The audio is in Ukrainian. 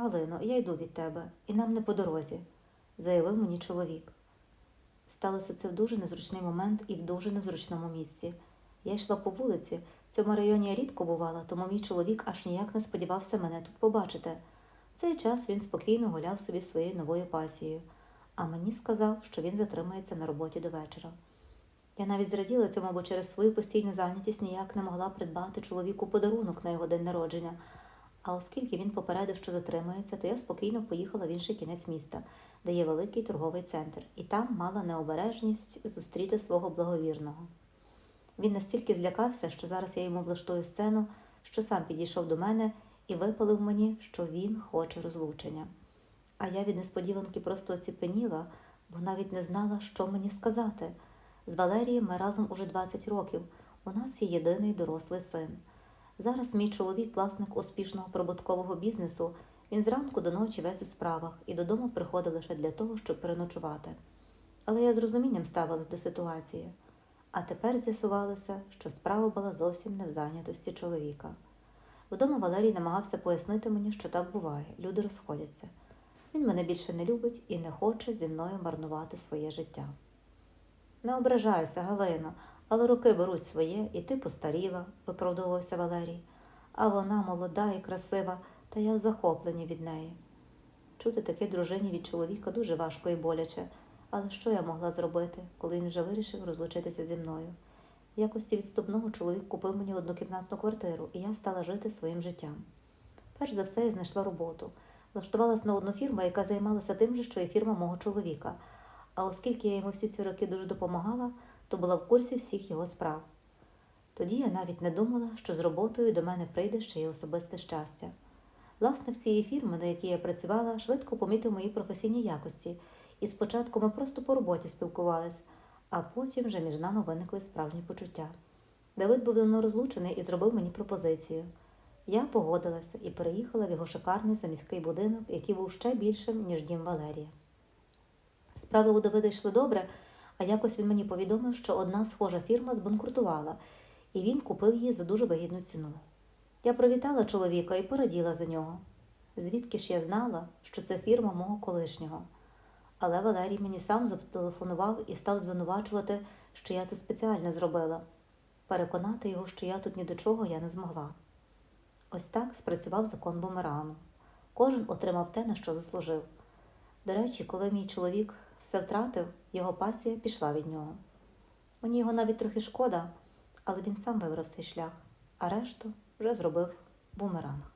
Галино, я йду від тебе, і нам не по дорозі, заявив мені чоловік. Сталося це в дуже незручний момент і в дуже незручному місці. Я йшла по вулиці, в цьому районі я рідко бувала, тому мій чоловік аж ніяк не сподівався мене тут побачити. В цей час він спокійно гуляв собі своєю новою пасією, а мені сказав, що він затримається на роботі до вечора. Я навіть зраділа цьому, бо через свою постійну зайнятість ніяк не могла придбати чоловіку подарунок на його день народження. А оскільки він попередив, що затримається, то я спокійно поїхала в інший кінець міста, де є великий торговий центр, і там мала необережність зустріти свого благовірного. Він настільки злякався, що зараз я йому влаштую сцену, що сам підійшов до мене і випалив мені, що він хоче розлучення. А я від несподіванки просто оціпеніла, бо навіть не знала, що мені сказати. З Валерієм ми разом уже 20 років. У нас є єдиний дорослий син. Зараз мій чоловік власник успішного прибуткового бізнесу. Він зранку до ночі весь у справах і додому приходив лише для того, щоб переночувати. Але я з розумінням ставилась до ситуації. А тепер з'ясувалося, що справа була зовсім не в зайнятості чоловіка. Вдома Валерій намагався пояснити мені, що так буває, люди розходяться. Він мене більше не любить і не хоче зі мною марнувати своє життя. Не ображайся, Галино, але роки беруть своє, і ти постаріла, виправдовувався Валерій. А вона молода і красива, та я в захопленні від неї. Чути таке дружині від чоловіка дуже важко і боляче, але що я могла зробити, коли він вже вирішив розлучитися зі мною? В якості відступного чоловік купив мені однокімнатну квартиру, і я стала жити своїм життям. Перш за все, я знайшла роботу. Влаштувалась на одну фірму, яка займалася тим же, що і фірма мого чоловіка. А оскільки я йому всі ці роки дуже допомагала, то була в курсі всіх його справ. Тоді я навіть не думала, що з роботою до мене прийде ще й особисте щастя. Власник цієї фірми, на якій я працювала, швидко помітив мої професійні якості, і спочатку ми просто по роботі спілкувались, а потім вже між нами виникли справжні почуття. Давид був давно розлучений і зробив мені пропозицію. Я погодилася і переїхала в його шикарний заміський будинок, який був ще більшим, ніж дім Валерія. Справи у Давида йшли добре, а якось він мені повідомив, що одна схожа фірма збанкрутувала, і він купив її за дуже вигідну ціну. Я привітала чоловіка і пораділа за нього. Звідки ж я знала, що це фірма мого колишнього. Але Валерій мені сам зателефонував і став звинувачувати, що я це спеціально зробила. Переконати його, що я тут ні до чого я не змогла. Ось так спрацював закон бумерангу. Кожен отримав те, на що заслужив. До речі, коли мій чоловік все втратив, його пасія пішла від нього. Мені його навіть трохи шкода, але він сам вибрав цей шлях, а решту вже зробив бумеранг.